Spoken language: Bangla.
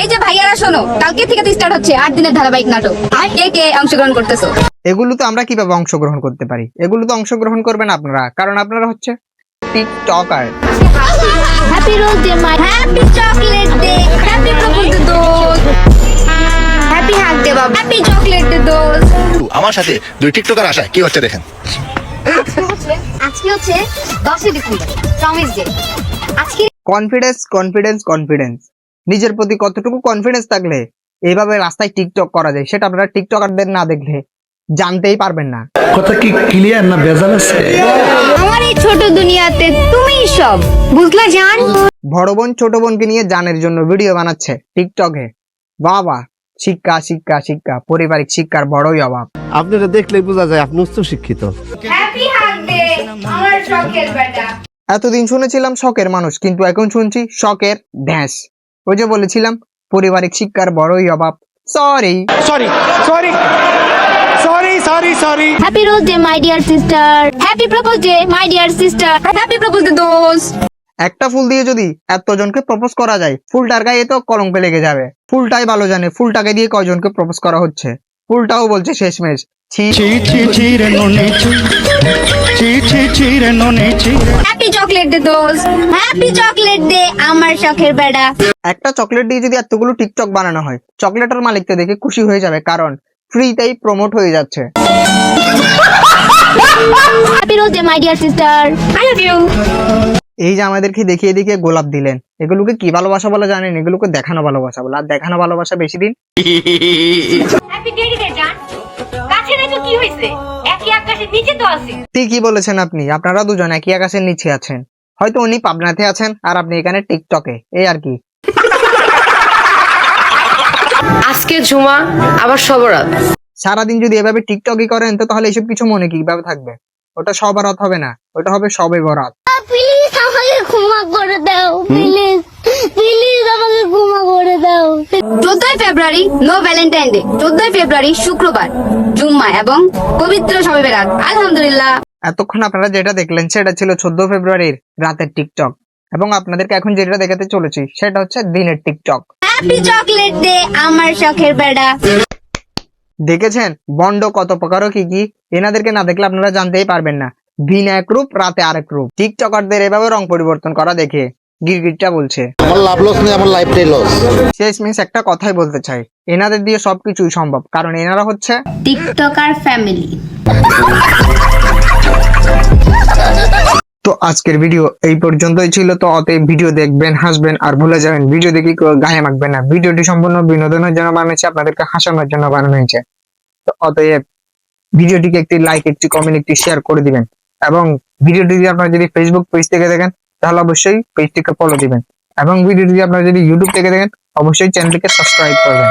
এই যে ভাইয়ারা শোনো কালকে থেকে তো স্টার্ট হচ্ছে আট দিনের ধারাবাহিক নাটক। কে কে অংশগ্রহণ করতেছো? এগুলো তো আমরা কীভাবে অংশগ্রহণ করতে পারি? এগুলো তো অংশগ্রহণ করবেন আপনারা। কারণ আপনারা হচ্ছে TikToker. Happy rose day my happy chocolate day happy propose day happy hug day বাবা। হ্যাপি চকলেট ডে আমার সাথে দুই টিকটকার আসায় কি হচ্ছে দেখেন। আজকে হচ্ছে আজকে হচ্ছে দশই ডিসেম্বর প্রমিস ডে আজকে কনফিডেন্স কনফিডেন্স কনফিডেন্স নিজের প্রতি কতটুকু কনফিডেন্স থাকলে এইভাবে রাস্তায় টিকটক করা যায় সেটা আপনারা টিকটকারদের না দেখলে জানতেই পারবেন না। কথা কি ক্লিয়ার না ভেজাল আছে? আমার এই ছোট দুনিয়াতে তুমিই সব বুঝলা জান? বড় বোন ছোট বোনকে নিয়ে জানের জন্য ভিডিও বানাচ্ছে টিকটকে বাবা শিক্ষা শিক্ষা শিক্ষা পারিবারিক শিক্ষার বড়ই অভাব। আপনারা দেখলেই বোঝা যায় আপনি উচ্চ শিক্ষিত। হ্যাপি হাগ আমার শখের বেটা। এতদিন শুনেছিলাম শখের মানুষ কিন্তু এখন শুনছি শখের ড্যান্স ওই যে বলেছিলাম পারিবারিক শিক্ষার বড়ই অভাব। Sorry sorry sorry. Happy rose day my dear sister happy propose day my dear sister happy propose day দোস্ত একটা ফুল দিয়ে যদি এতজনকে প্রপোজ করা যায় ফুলটার গায়ে তো কলঙ্ক লেগে যাবে। ফুলটাই ভালো জানে ফুলটাকে দিয়ে কয়জনকে প্রপোজ করা হচ্ছে? ফুলটাও বলছে শেষমেশ। ছি হ্যাপি চকলেট ডে দোস্ত হ্যাপি চকলেট ডে আমার শখের বেটা একটা চকলেট দিয়ে যদি এতগুলো টিকটক বানানো হয় চকলেটের মালিককে দেখে খুশি হয়ে যাবে কারণ ফ্রিতেই প্রমোট হয়ে যাচ্ছে। Happy rose day my dear sister I love you এই যে আমাদেরকে দেখিয়ে দেখিয়ে গোলাপ দিলেন এগুলোকে কি ভালোবাসা বলে জানেন? এগুলোকে দেখানো ভালোবাসা বলে। আর দেখানো ভালোবাসা বেশি দিন আকাশের নিচে তো আছি। ঠিকই বলেছেন আপনি আপনারা দুজন একই আকাশের নিচে আছেন। হয়তো উনি পাবনাতে আছেন আর আপনি এখানে টিকটকে এই আর কি। আজকে জুমা আবার সবরাত সারাদিন যদি এভাবে টিকটকই করেন তো তাহলে এসব কিছু মনে কীভাবে থাকবে? ওটা সবারত হবে না ওটা হবে সবে বরাত। প্লিজ আমাকে ক্ষমা করে দাও প্লিজ প্লিজ। চোদ্দই ফেব্রুয়ারি নো ভ্যালেন্টাইন ডে। চোদ্দই ফেব্রুয়ারি শুক্রবার জুম্মা এবং পবিত্র বেরাত আলহামদুলিল্লাহ। এতক্ষণ আপনারা যেটা দেখলেন সেটা ছিল চোদ্দ ফেব্রুয়ারির রাতের টিকটক। এবং আপনাদেরকে এখন যেটা দেখাতে চলেছি সেটা হচ্ছে দিনের টিকটক। হ্যাপি চকলেট ডে আমার শখের বেটা দেখেছেন? বন্ড কত প্রকারও কি কি? এনাদেরকে না দেখলে আপনারা জানতেই পারবেন না। দিন এক রূপ রাতে আরেক রূপ। টিকটকারদের এভাবে রং পরিবর্তন করা দেখে গিরগিটটা বলছে। আমার লাভ লস নেই আমার লাইফটাই লস শেষ মিস একটা কথাই বলতে চাই। এনাদের দিয়ে সবকিছুই সম্ভব কারণ এনারা হচ্ছে টিকটকার ফ্যামিলি তো আজকের ভিডিও এই পর্যন্তই ছিল তো অতএব ভিডিও দেখবেন হাসবেন আর ভুলে যাবেন। ভিডিও দেখে কেউ গায়ে মাখবেন না। ভিডিওটি সম্পূর্ণ বিনোদনের জন্য বানিয়েছে আপনাদেরকে হাসানোর জন্য বানানো হয়েছে। তো অতএব ভিডিওটিকে একটি লাইক একটি কমেন্ট একটি শেয়ার করে দিবেন। এবং ভিডিওটি যদি আপনারা যদি ফেসবুক পেজ থেকে দেখেন তাহলে অবশ্যই পেজটিকে ফলো দিবেন। এবং ভিডিওটি আপনারা যদি ইউটিউব থেকে দেখেন, অবশ্যই চ্যানেলটিকে সাবস্ক্রাইব করবেন।